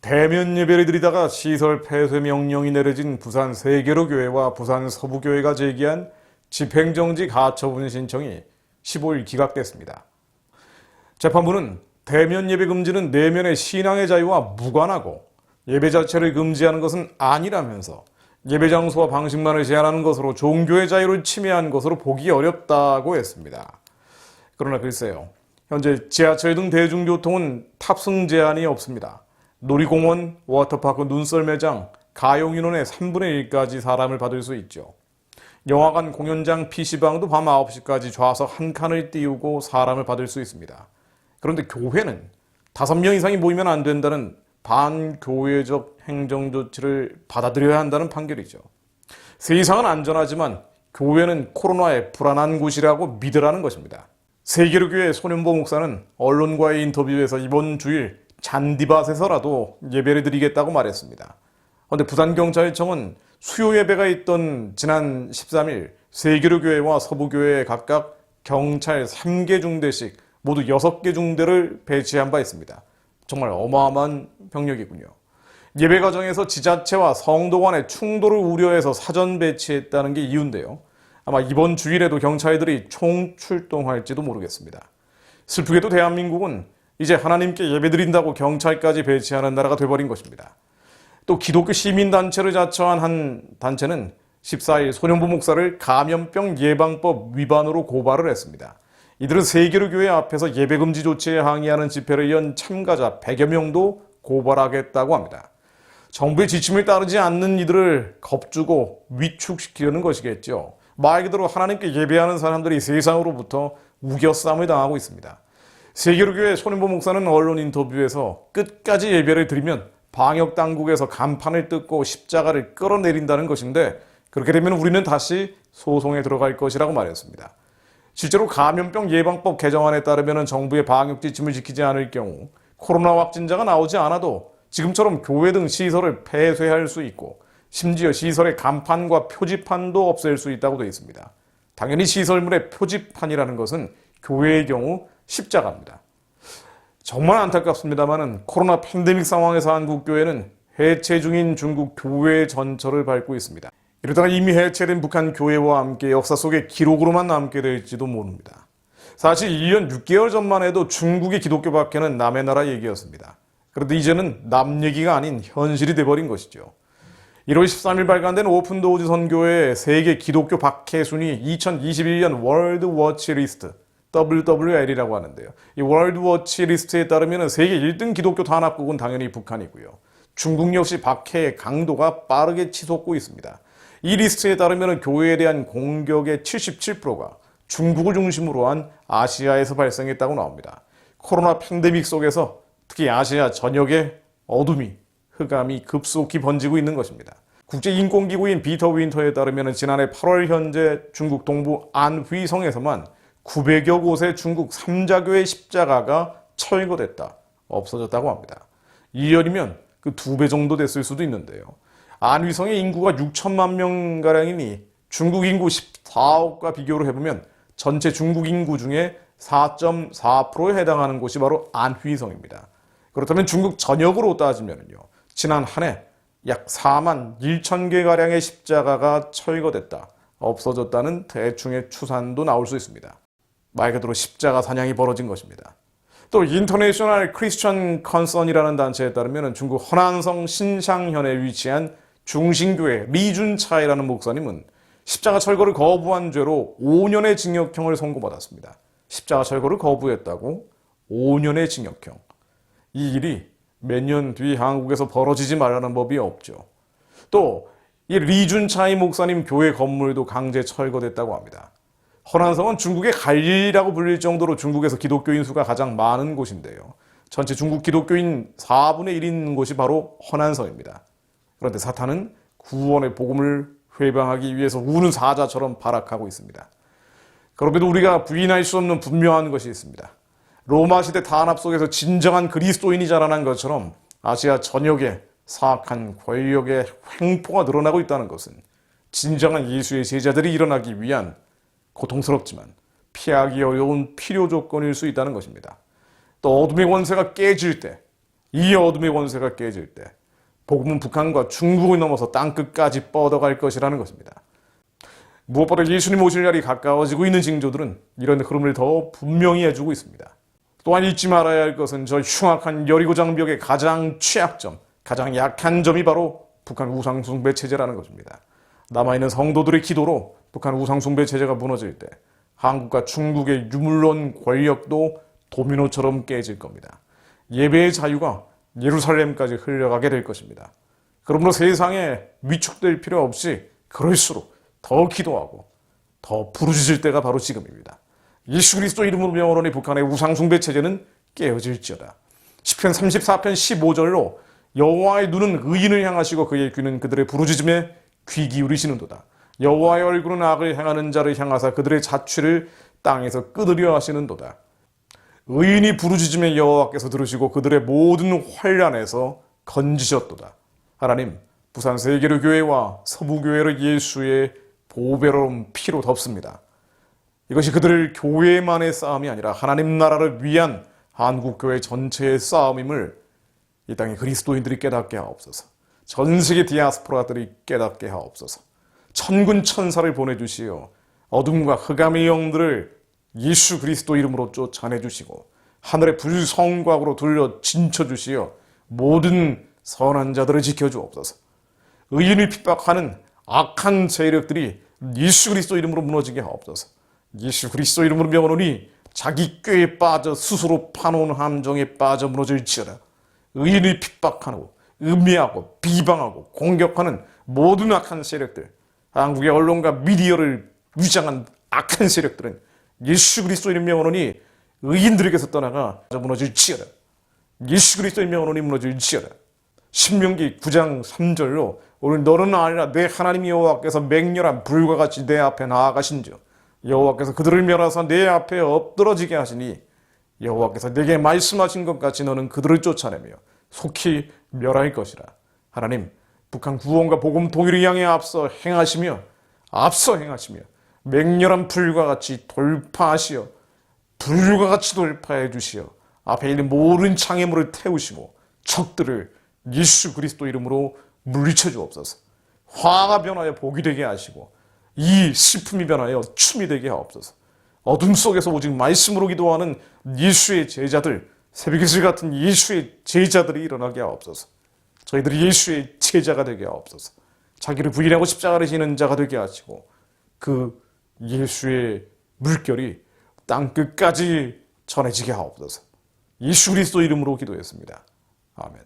대면 예배를 드리다가 시설 폐쇄 명령이 내려진 부산 세계로 교회와 부산 서부교회가 제기한 집행정지 가처분 신청이 15일 기각됐습니다. 재판부는 대면 예배 금지는 내면의 신앙의 자유와 무관하고 예배 자체를 금지하는 것은 아니라면서 예배 장소와 방식만을 제한하는 것으로 종교의 자유를 침해한 것으로 보기 어렵다고 했습니다. 그러나 글쎄요. 현재 지하철 등 대중교통은 탑승 제한이 없습니다. 놀이공원, 워터파크, 눈썰 매장, 가용 인원의 3분의 1까지 사람을 받을 수 있죠. 영화관, 공연장, PC방도 밤 9시까지 좌석 한 칸을 띄우고 사람을 받을 수 있습니다. 그런데 교회는 5명 이상이 모이면 안 된다는 반교회적 행정조치를 받아들여야 한다는 판결이죠. 세상은 안전하지만 교회는 코로나에 불안한 곳이라고 믿으라는 것입니다. 세계로교회 손현보 목사는 언론과의 인터뷰에서 이번 주일 잔디밭에서라도 예배를 드리겠다고 말했습니다. 그런데 부산경찰청은 수요 예배가 있던 지난 13일 세계로교회와 서부교회에 각각 경찰 3개 중대씩 모두 6개 중대를 배치한 바 있습니다. 정말 어마어마한 병력이군요. 예배 과정에서 지자체와 성도 간의 충돌을 우려해서 사전 배치했다는 게 이유인데요. 아마 이번 주일에도 경찰들이 총출동할지도 모르겠습니다. 슬프게도 대한민국은 이제 하나님께 예배드린다고 경찰까지 배치하는 나라가 돼버린 것입니다. 또 기독교 시민단체를 자처한 한 단체는 14일 소년부 목사를 감염병 예방법 위반으로 고발을 했습니다. 이들은 세계로 교회 앞에서 예배금지 조치에 항의하는 집회를 연 참가자 100여 명도 고발하겠다고 합니다. 정부의 지침을 따르지 않는 이들을 겁주고 위축시키려는 것이겠죠. 말 그대로 하나님께 예배하는 사람들이 세상으로부터 우겨쌈을 당하고 있습니다. 세계로교회 손인보 목사는 언론 인터뷰에서 끝까지 예배를 드리면 방역 당국에서 간판을 뜯고 십자가를 끌어내린다는 것인데 그렇게 되면 우리는 다시 소송에 들어갈 것이라고 말했습니다. 실제로 감염병 예방법 개정안에 따르면 정부의 방역 지침을 지키지 않을 경우 코로나 확진자가 나오지 않아도 지금처럼 교회 등 시설을 폐쇄할 수 있고 심지어 시설의 간판과 표지판도 없앨 수 있다고 되어 있습니다. 당연히 시설물의 표지판이라는 것은 교회의 경우 십자가입니다. 정말 안타깝습니다만은 코로나 팬데믹 상황에서 한국 교회는 해체 중인 중국 교회 전철을 밟고 있습니다. 이러다가 이미 해체된 북한 교회와 함께 역사 속의 기록으로만 남게 될지도 모릅니다. 사실 1년 6개월 전만 해도 중국의 기독교 박해는 남의 나라 얘기였습니다. 그런데 이제는 남 얘기가 아닌 현실이 돼버린 것이죠. 1월 13일 발간된 오픈도어즈 선교의 세계 기독교 박해 순위 2021년 월드 워치 리스트 WWL이라고 하는데요. 이 월드 워치 리스트에 따르면 세계 1등 기독교 단합국은 당연히 북한이고요. 중국 역시 박해의 강도가 빠르게 치솟고 있습니다. 이 리스트에 따르면 교회에 대한 공격의 77%가 중국을 중심으로 한 아시아에서 발생했다고 나옵니다. 코로나 팬데믹 속에서 특히 아시아 전역에 어둠이 흑암이 급속히 번지고 있는 것입니다. 국제인권기구인 비터 윈터에 따르면 지난해 8월 현재 중국 동부 안휘성에서만 900여 곳의 중국 삼자교의 십자가가 철거됐다, 없어졌다고 합니다. 2년이면 그 두 배 정도 됐을 수도 있는데요. 안휘성의 인구가 6천만 명가량이니 중국 인구 14억과 비교를 해보면 전체 중국 인구 중에 4.4%에 해당하는 곳이 바로 안휘성입니다. 그렇다면 중국 전역으로 따지면요. 지난 한 해 약 4만 1천 개 가량의 십자가가 철거됐다, 없어졌다는 대충의 추산도 나올 수 있습니다. 말 그대로 십자가 사냥이 벌어진 것입니다. 또 인터내셔널 크리스천 컨선이라는 단체에 따르면 중국 허난성 신상현에 위치한 중신교회 리준차이라는 목사님은 십자가 철거를 거부한 죄로 5년의 징역형을 선고받았습니다. 십자가 철거를 거부했다고 5년의 징역형. 이 일이 몇 년 뒤 한국에서 벌어지지 말라는 법이 없죠. 또 이 리준차이 목사님 교회 건물도 강제 철거됐다고 합니다. 허난성은 중국의 갈릴리라고 불릴 정도로 중국에서 기독교인 수가 가장 많은 곳인데요. 전체 중국 기독교인 4분의 1인 곳이 바로 허난성입니다. 그런데 사탄은 구원의 복음을 회방하기 위해서 우는 사자처럼 발악하고 있습니다. 그럼에도 우리가 부인할 수 없는 분명한 것이 있습니다. 로마 시대 탄압 속에서 진정한 그리스도인이 자라난 것처럼 아시아 전역에 사악한 권력의 횡포가 늘어나고 있다는 것은 진정한 예수의 제자들이 일어나기 위한 고통스럽지만 피하기 어려운 필요 조건일 수 있다는 것입니다. 또 어둠의 권세가 깨질 때, 이 어둠의 권세가 깨질 때, 복음은 북한과 중국을 넘어서 땅 끝까지 뻗어갈 것이라는 것입니다. 무엇보다 예수님 오실 날이 가까워지고 있는 징조들은 이런 흐름을 더 분명히 해주고 있습니다. 또한 잊지 말아야 할 것은 저 흉악한 여리고 장벽의 가장 취약점, 가장 약한 점이 바로 북한 우상숭배 체제라는 것입니다. 남아있는 성도들의 기도로 북한 우상숭배 체제가 무너질 때 한국과 중국의 유물론 권력도 도미노처럼 깨질 겁니다. 예배의 자유가 예루살렘까지 흘러가게 될 것입니다. 그러므로 세상에 위축될 필요 없이 그럴수록 더 기도하고 더 부르짖을 때가 바로 지금입니다. 예수 그리스도 이름으로 명하노니 북한의 우상숭배 체제는 깨어질지어다. 10편 34편 15절로 여호와의 눈은 의인을 향하시고 그의 귀는 그들의 부르짖음에 귀 기울이시는도다. 여호와의 얼굴은 악을 행하는 자를 향하사 그들의 자취를 땅에서 끊으려 하시는도다. 의인이 부르짖음에 여호와께서 들으시고 그들의 모든 환란에서 건지셨도다. 하나님, 부산 세계로 교회와 서부 교회를 예수의 보배로운 피로 덮습니다. 이것이 그들을 교회만의 싸움이 아니라 하나님 나라를 위한 한국 교회 전체의 싸움임을 이 땅의 그리스도인들이 깨닫게 하옵소서. 전 세계 디아스포라들이 깨닫게 하옵소서. 천군 천사를 보내주시어 어둠과 흑암의 영들을 예수 그리스도 이름으로 쫓아내 주시고 하늘의 불성곽으로 돌려 진쳐 주시어 모든 선한 자들을 지켜 주옵소서. 의인을 핍박하는 악한 세력들이 예수 그리스도 이름으로 무너지게 하옵소서. 예수 그리스도 이름으로 명하노니 자기 꾀에 빠져 스스로 파놓은 함정에 빠져 무너질지어다. 의인을 핍박하고 음해하고 비방하고 공격하는 모든 악한 세력들, 한국의 언론과 미디어를 위장한 악한 세력들은 예수 그리스도 이름 명하노니 의인들에게서 떠나가 무너질지어다. 예수 그리스도 이름 명하노니 무너질지어다. 신명기 9장 3절로 오늘 너는 아니라 내 하나님 여호와께서 맹렬한 불과 같이 내 앞에 나아가신즉 여호와께서 그들을 멸하사 내 앞에 엎드러지게 하시니 여호와께서 내게 말씀하신 것 같이 너는 그들을 쫓아내며 속히 멸할 것이라. 하나님, 북한 구원과 복음 통일을 향해 앞서 행하시며 앞서 행하시며 맹렬한 불과 같이 돌파하시어 불과 같이 돌파해 주시어 앞에 있는 모든 장애물을 태우시고 적들을 예수 그리스도 이름으로 물리쳐 주옵소서. 화가 변하여 복이 되게 하시고 이 슬픔이 변하여 춤이 되게 하옵소서. 어둠 속에서 오직 말씀으로 기도하는 예수의 제자들, 새벽이슬 같은 예수의 제자들이 일어나게 하옵소서. 저희들이 예수의 제자가 되게 하옵소서. 자기를 부인하고 십자가를 지는 자가 되게 하시고 그 예수의 물결이 땅 끝까지 전해지게 하옵소서. 예수 그리스도 이름으로 기도했습니다. 아멘.